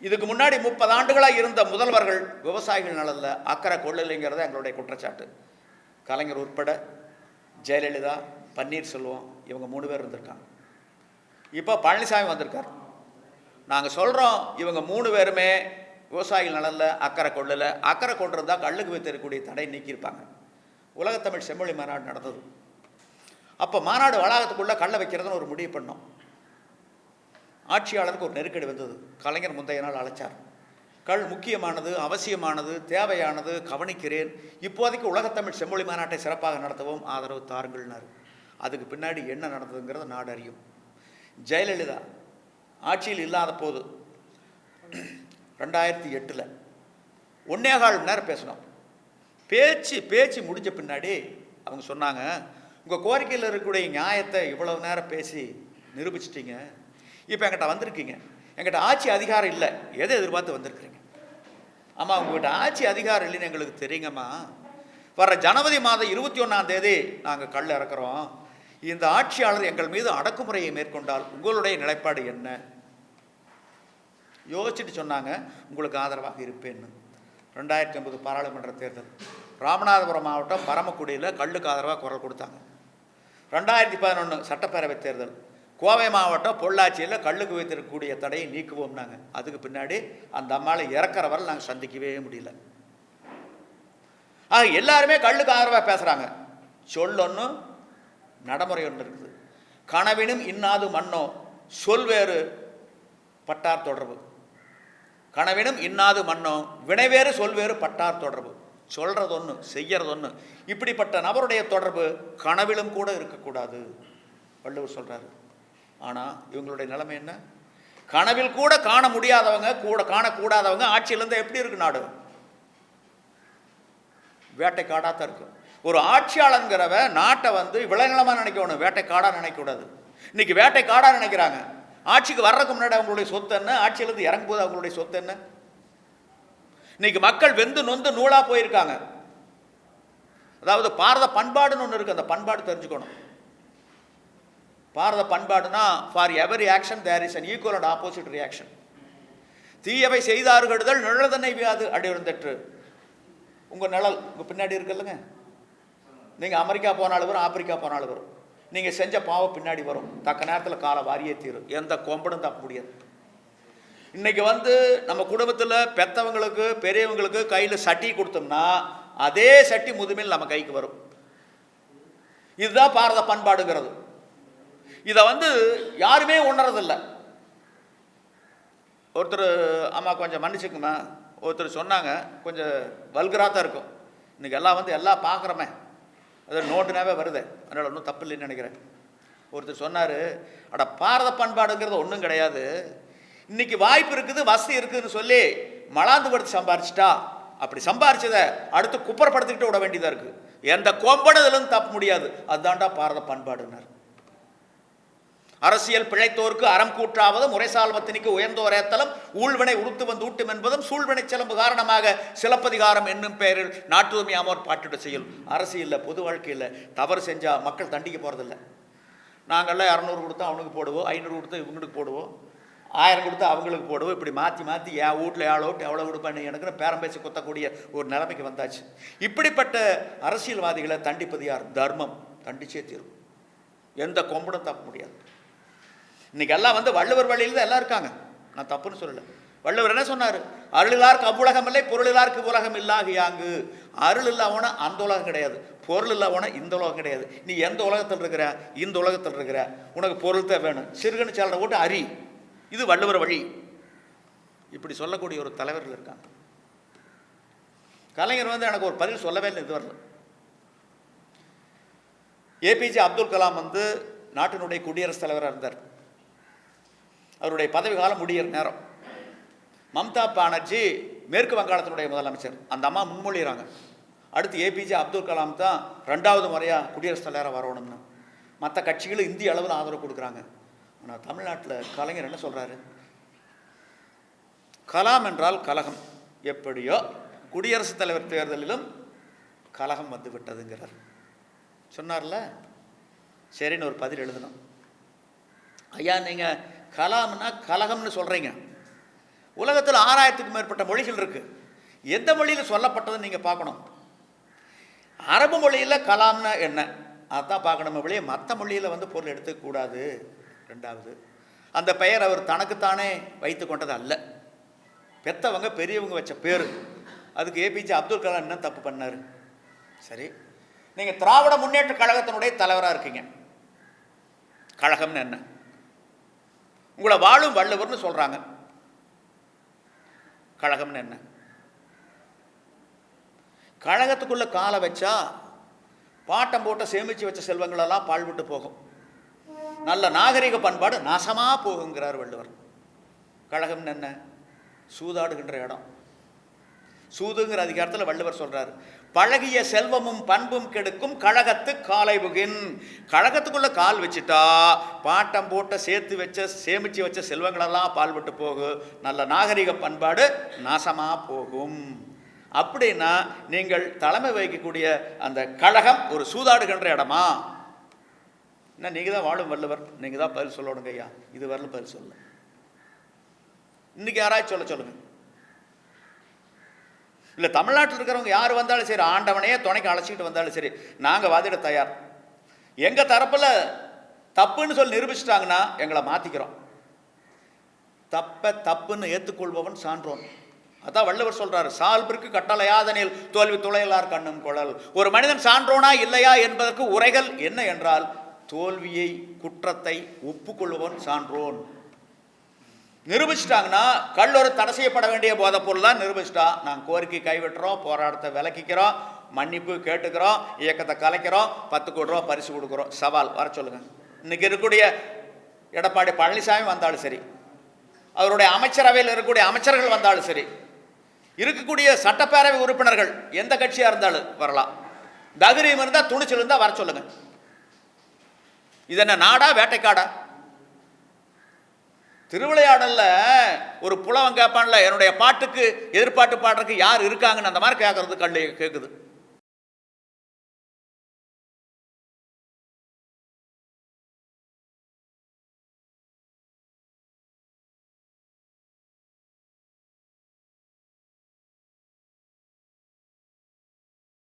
இதுக்கு முன்னாடி முப்பது ஆண்டுகளாக இருந்த முதல்வர்கள் விவசாயிகள் நலனில் அக்கறை கொள்ளலைங்கிறது எங்களுடைய குற்றச்சாட்டு. கலைஞர் உட்பட ஜெயலலிதா பன்னீர்செல்வம் இவங்க மூணு பேர் இருந்திருக்காங்க. இப்போ பழனிசாமி வந்திருக்கார். நாங்கள் சொல்கிறோம் இவங்க மூணு பேருமே விவசாயிகள் நலனில் அக்கறை கொள்ளலை. அக்கறை கொண்டிருந்தால் கல்லுக்கு வைத்திருக்கக்கூடிய தடை நீக்கியிருப்பாங்க. உலகத்தமிழ் செம்மொழி மாநாடு நடந்தது. அப்போ மாநாடு வளாகத்துக்குள்ளே கல்லை வைக்கிறதுன்னு ஒரு முடிவு பண்ணோம். ஆட்சியாளருக்கு ஒரு நெருக்கடி வந்தது. கலைஞர் முந்தைய நாள் அழைச்சார். கள் முக்கியமானது அவசியமானது தேவையானது கவனிக்கிறேன். இப்போதைக்கு உலகத்தமிழ் செம்மொழி மாநாட்டை சிறப்பாக நடத்தவும் ஆதரவு தாருங்கள்னாரு. அதுக்கு பின்னாடி என்ன நடந்ததுங்கிறத நாடு அறியும் ஜெயலலிதா ஆட்சியில் இல்லாத போது ரெண்டாயிரத்தி எட்டில் ஒன்னேகால் மணி நேரம் பேசணும். பேச்சு பேச்சு முடிஞ்ச பின்னாடி அவங்க சொன்னாங்க உங்கள் கோரிக்கையில் இருக்கக்கூடிய நியாயத்தை இவ்வளவு நேரம் பேசி நிரூபிச்சிட்டீங்க. இப்போ என்கிட்ட வந்திருக்கீங்க. என்கிட்ட ஆட்சி அதிகாரம் இல்லை. எதை எதிர்பார்த்து வந்திருக்கிறீங்க? ஆமாம் உங்கள்கிட்ட ஆட்சி அதிகாரம் இல்லைன்னு எங்களுக்கு தெரியுங்கம்மா. வர்ற ஜனவரி மாதம் இருபத்தி ஒன்றாம் தேதி நாங்கள் கல் இறக்குறோம். இந்த ஆட்சியாளர் எங்கள் மீது அடக்குமுறையை மேற்கொண்டால் உங்களுடைய நிலைப்பாடு என்ன? யோசிச்சுட்டு சொன்னாங்க உங்களுக்கு ஆதரவாக இருப்பேன்னு. ரெண்டாயிரத்தி ஒன்பது பாராளுமன்ற தேர்தல். ராமநாதபுரம் மாவட்டம் பரமக்குடியில் கல்லுக்கு ஆதரவாக குரல் கொடுத்தாங்க. ரெண்டாயிரத்தி பதினொன்று சட்டப்பேரவைத் தேர்தல். கோவை மாவட்டம் பொள்ளாச்சியில் கல்லுக்கு வைத்திருக்கக்கூடிய தடையை நீக்குவோம் நாங்கள் அதுக்கு பின்னாடி அந்த அம்மாவை இறக்குற வரை நாங்கள் சந்திக்கவே முடியல. ஆக எல்லாருமே கல்லுக்கு ஆதரவாக பேசுகிறாங்க சொல் நடைமுறை ஒன்று இருக்குது. கனவினும் இன்னாது மண்ணோ சொல் வேறு பட்டார் தொடர்பு. கனவினும் இன்னாது மண்ணோ வினைவேறு சொல்வேறு பட்டார் தொடர்பு. சொல்கிறது ஒன்று செய்கிறது ஒன்று இப்படிப்பட்ட நபருடைய தொடர்பு கனவிலும் கூட இருக்கக்கூடாது. வள்ளுவர் சொல்கிறாரு ஆனால் இவங்களுடைய நிலைமை என்ன? கனவில் கூட காண முடியாதவங்க கூட காணக்கூடாதவங்க ஆட்சியிலேருந்து எப்படி இருக்கு நாடு? வேட்டைக்காடாக தான் இருக்கும் ஒரு ஆட்சியாளங்கிறவ நாட்டை வந்து விளைநிலமாக நினைக்கணும் வேட்டைக்காடாக நினைக்கக்கூடாது. இன்னைக்கு வேட்டைக்காடாக நினைக்கிறாங்க. ஆட்சிக்கு வர்றதுக்கு முன்னாடி அவங்களுடைய சொத்து என்ன? ஆட்சியிலேருந்து இறங்கும் போது அவங்களுடைய சொத்து என்ன? இன்னைக்கு மக்கள் வெந்து நொந்து நூலாக போயிருக்காங்க. அதாவது பாரத பண்பாடுன்னு ஒன்று இருக்குது அந்த பண்பாடு தெரிஞ்சுக்கணும். பாரத பண்பாடுனா for every action there is an equal and opposite reaction தீயவை செய்தார்கெடுதல் நிழதனை வியாது அடி உங்கள் நிழல் உங்கள் பின்னாடி இருக்குல்லங்க. நீங்கள் அமெரிக்கா போனாலும் வரும் ஆப்பிரிக்கா போனாலும் வரும். நீங்கள் செஞ்ச பாவம் பின்னாடி வரும். தக்க நேரத்தில் காலை வாரியே தீரும் எந்த கொம்படும் தப்ப முடியாது. இன்றைக்கி வந்து நம்ம குடும்பத்தில் பெத்தவங்களுக்கு பெரியவங்களுக்கு கையில் சட்டி கொடுத்தோம்னா அதே சட்டி முதுமையில் நம்ம கைக்கு வரும். இதுதான் பாரத பண்பாடுங்கிறது. இதை வந்து யாருமே உணரதில்லை ஒருத்தர் அம்மா கொஞ்சம் மன்னிச்சுக்குமா ஒருத்தர் சொன்னாங்க கொஞ்சம் வல்கராக தான் இருக்கும். இன்றைக்கி எல்லாம் வந்து எல்லாம் பார்க்குறோமே அது நோட்டுனாவே வருது. அதனால் ஒன்றும் தப்பு இல்லைன்னு நினைக்கிறேன். ஒருத்தர் சொன்னார் அட பாரத பண்பாடுங்கிறது ஒன்றும் கிடையாது. இன்னைக்கு வாய்ப்பு இருக்குது வசதி இருக்குதுன்னு சொல்லி மலாந்து படுத்து சம்பாரிச்சிட்டா. அப்படி சம்பாரிச்சதை அடுத்து குப்பரப்படுத்திக்கிட்டு விட வேண்டியதாக இருக்குது எந்த கொம்பனதுலேருந்து தப்ப முடியாது. அதுதான்டா பாரத பண்பாடுன்னார். அரசியல் பிழைத்தோர்க்கு அறம் கூற்றாவது முறைசால்வத்தினிக்கு உயர்ந்தோர் ஏத்தலம் ஊழ்வினை உறுத்து வந்து ஊட்டும் என்பதும் சூழ்வினை சிலம்பு காரணமாக சிலப்பதிகாரம் என்னும் பெயரில் நாட்டுரிமை அமோர் பாட்டுட செயல் அரசியலில் பொது வாழ்க்கையில் தவறு செஞ்சால் மக்கள் தண்டிக்க போகிறதில்ல நாங்கள்லாம் இரநூறு கொடுத்தா அவனுக்கு போடுவோம் ஐநூறு கொடுத்தா இவங்களுக்கு போடுவோம் ஆயிரம் கொடுத்தா அவங்களுக்கு போடுவோம். இப்படி மாற்றி மாற்றி என் வீட்டில் எவ்வளோ எவ்வளோ கொடுப்பேன் எனக்கு பேரம் பேசி குத்தக்கூடிய ஒரு நிலைமைக்கு வந்தாச்சு. இப்படிப்பட்ட அரசியல்வாதிகளை தண்டிப்பது யார்? தர்மம். தண்டிச்சே தீரும். எந்த கொம்புடன் தப்ப முடியாது. இன்னைக்கு எல்லாம் வந்து வள்ளுவர் வழியில் தான் எல்லாம் இருக்காங்க. நான் தப்புன்னு சொல்லலை. வள்ளுவர் என்ன சொன்னார்? அருளிலாருக்கு அவ்வுலகம் இல்லை பொருளிலாருக்கு உலகம் இல்லாகியாங்கு. அருள் இல்லாமனா அந்த உலகம் கிடையாது. பொருள் இல்லாமனா இந்த உலகம் கிடையாது. நீ எந்த உலகத்தில் இருக்கிற? இந்த உலகத்தில் இருக்கிற. உனக்கு பொருள் தான் வேணும். சிறுகனு சேலனை போட்டு அறி இது வள்ளுவர் வழி. இப்படி சொல்லக்கூடிய ஒரு தலைவர்கள் இருக்காங்க. கலைஞர் வந்து எனக்கு ஒரு பதில் சொல்லவே இல்லை இது வரல ஏபிஜே அப்துல் கலாம் வந்து நாட்டினுடைய குடியரசுத் தலைவராக இருந்தார். அவருடைய பதவி காலம் முடியிற நேரம். மம்தா பானர்ஜி மேற்கு வங்காளத்தினுடைய முதலமைச்சர். அந்த அம்மா முன்மொழிகிறாங்க அடுத்து ஏபிஜே அப்துல் கலாம் தான் ரெண்டாவது முறையாக குடியரசுத் தலைவராக வரணும்னு. மற்ற கட்சிகளும் இந்திய அளவில் ஆதரவு கொடுக்குறாங்க. ஆனால் தமிழ்நாட்டில் கலைஞர் என்ன சொல்கிறாரு கலாம் என்றால் கலகம். எப்படியோ குடியரசுத் தலைவர் தேர்தலிலும் கலகம் வந்து விட்டதுங்கிறார். சொன்னார்ல? சரின்னு ஒரு பதில் எழுதணும். ஐயா நீங்கள் கலாம்னா கலகம்னு சொல்கிறீங்க உலகத்தில் ஆறாயிரத்துக்கும் மேற்பட்ட மொழிகள் இருக்குது எந்த மொழியில் சொல்லப்பட்டதை நீங்கள் பார்க்கணும். அரபு மொழியில் கலாம்னா என்ன? அதான் பார்க்கணுமே. வழியே மற்ற மொழியில் வந்து பொருள் எடுத்துக்கூடாது ரெண்டாவது அந்த பெயர் அவர் தனக்குத்தானே வைத்து கொண்டது அல்ல. பெத்தவங்க பெரியவங்க வச்ச பேர். அதுக்கு ஏபிஜே அப்துல் கலாம் என்ன தப்பு பண்ணார்? சரி நீங்கள் திராவிட முன்னேற்ற கழகத்தினுடைய தலைவராக இருக்கீங்க. கழகம்னு என்ன? உங்களை வாழும் வள்ளுவர்னு சொல்கிறாங்க கழகம்னு என்ன? கழகத்துக்குள்ளே காலை வச்சா பாட்டம் போட்ட சேமித்து வச்ச செல்வங்களெல்லாம் பாழ்விட்டு போகும். நல்ல நாகரிக பண்பாடு நாசமாக போகுங்கிறார் வள்ளுவர். கழகம்னு என்ன? சூதாடுகின்ற இடம். சூதுங்கிற அதிகாரத்தில் வள்ளுவர் சொல்கிறார் பழகிய செல்வமும் பண்பும் கெடுக்கும் கழகத்து காலை புகின். கழகத்துக்குள்ள கால் வச்சுட்டா பாட்டம் போட்ட சேர்த்து வச்ச சேமிச்சு வச்ச செல்வங்களெல்லாம் பால்பட்டு போகும் நல்ல நாகரிக பண்பாடு நாசமா போகும். அப்படின்னா நீங்கள் தலைமை வகிக்கக்கூடிய அந்த கழகம் ஒரு சூதாடுகின்ற இடமா? என்ன நீங்கள் தான் வாழும் வள்ளுவர். நீங்கள் தான் பதில் சொல்லணுங்க ஐயா. இது வரல பதில் சொல்ல இன்னைக்கு யாராச்சும் சொல்ல சொல்லுங்க. இல்லை தமிழ்நாட்டில் இருக்கிறவங்க யார் வந்தாலும் சரி ஆண்டவனையே துணைக்கு அழைச்சிக்கிட்டு வந்தாலும் சரி நாங்கள் வாதிட தயார். எங்கள் தரப்பில் தப்புன்னு சொல்லி நிரூபிச்சிட்டாங்கன்னா எங்களை மாற்றிக்கிறோம் தப்பை தப்புன்னு ஏற்றுக்கொள்பவன் சான்றோன். அதான் வள்ளுவர் சொல்றாரு சால்பிற்கு கட்டளையாதனில் தோல்வி துளையலார் கண்ணும் குழல். ஒரு மனிதன் சான்றோனா இல்லையா என்பதற்கு உரைகள் என்ன என்றால் தோல்வியை குற்றத்தை ஒப்புக்கொள்பவன் சான்றோன். நிரூபிச்சிட்டாங்கன்னா கல் ஒரு தடை செய்யப்பட வேண்டிய போதைப் பொருள் தான் நிரூபிச்சிட்டா. நாங்கள் கோரிக்கை கைவிட்டுறோம் போராட்டத்தை விலக்கிக்கிறோம் மன்னிப்பு கேட்டுக்கிறோம் இயக்கத்தை கலைக்கிறோம் பத்து கோடி ரூபா பரிசு கொடுக்குறோம். சவால் வர சொல்லுங்க. இன்னைக்கு இருக்கக்கூடிய எடப்பாடி பழனிசாமி வந்தாலும் சரி அவருடைய அமைச்சரவையில் இருக்கக்கூடிய அமைச்சர்கள் வந்தாலும் சரி இருக்கக்கூடிய சட்டப்பேரவை உறுப்பினர்கள் எந்த கட்சியாக இருந்தாலும் வரலாம். தகுரியம் இருந்தால் துணிச்சல் இருந்தால் வர சொல்லுங்க. இது என்ன நாடா வேட்டைக்காடா? திருவிளையாடல்ல ஒரு புலவன் கேட்பான்ல என்னுடைய பாட்டுக்கு எதிர்பாட்டு பாடுறதுக்கு யார் இருக்காங்கன்னு அந்த மாதிரி கேட்கறது கண்டு கேட்குது